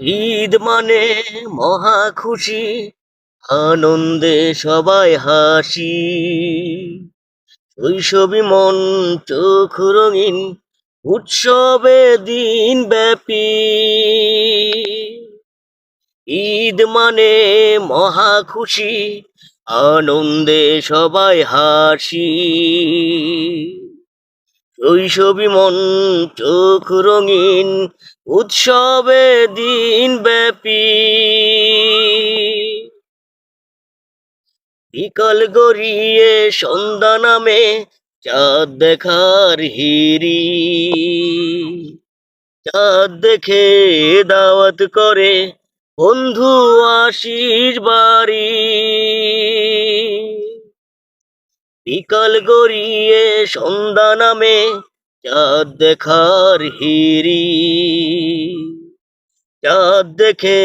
ঈদ মানে মহা খুশি, আনন্দে সবাই হাসি। শৈশবী মন, চোখ রঙিন, উৎসবে দিন ব্যাপী ঈদ মানে মহা খুশি, আনন্দে সবাই হাসি। শৈশবী মন, চোখ রঙিন, উৎসবে দিন ব্যাপী বিকাল গড়িয়ে সন্ধ্যা নামে চাঁদ দেখার হিরি। চাঁদ দেখে দাওয়াত করে বন্ধু আশিস বাড়ি বিকাল গড়িয়ে সন্ধ্যা নামে চাঁদ দেখার হিরি। চাঁদ দেখে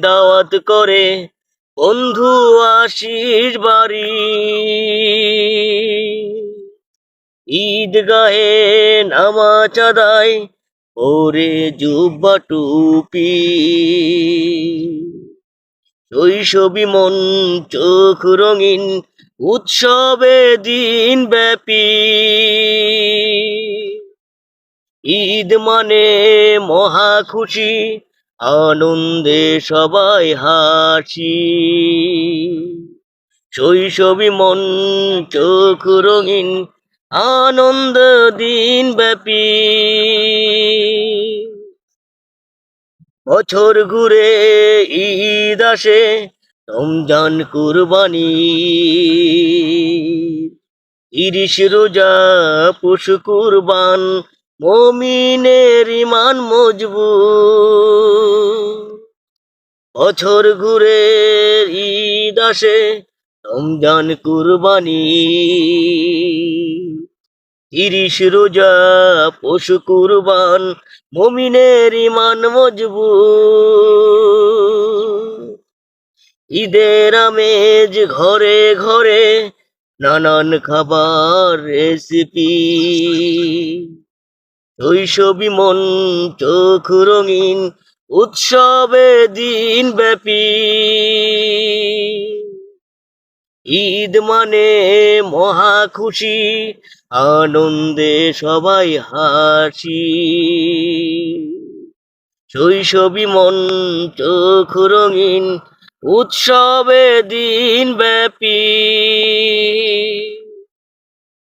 দাওয়াত করে বন্ধু আশিস বাড়ি। ঈদ গায়ে নামাজ আদায় ওরে জুব্বা টুপি। শৈশবী মন চোখ রঙিন উৎসবে দিন ব্যাপী ঈদ মানে মহা খুশি, আনন্দে সবাই হাসি। শৈশবী মন, চোখ রঙিন, আনন্দ দিন ব্যাপী বছর ঘুরে ঈদ আসে রমজান কুরবানি। তিরিশ রোজা পশু কুরবান, মমিনের ইমান মজবুত। বছর ঘুরে ঈদ আসে, রমজান কুরবানি। তিরিশ রোজা পশু কুরবান, মমিনের ইমান মজবুত। ঈদের আমেজ ঘরে ঘরে, নানান খাবার রেসিপি শৈশবী মন চোখ রঙিন, উৎসবে দিন ব্যাপী ঈদ মানে মহা খুশি, আনন্দে সবাই হাসি। শৈশবী মন চোখ রঙিন উৎসবে দিন ব্যাপী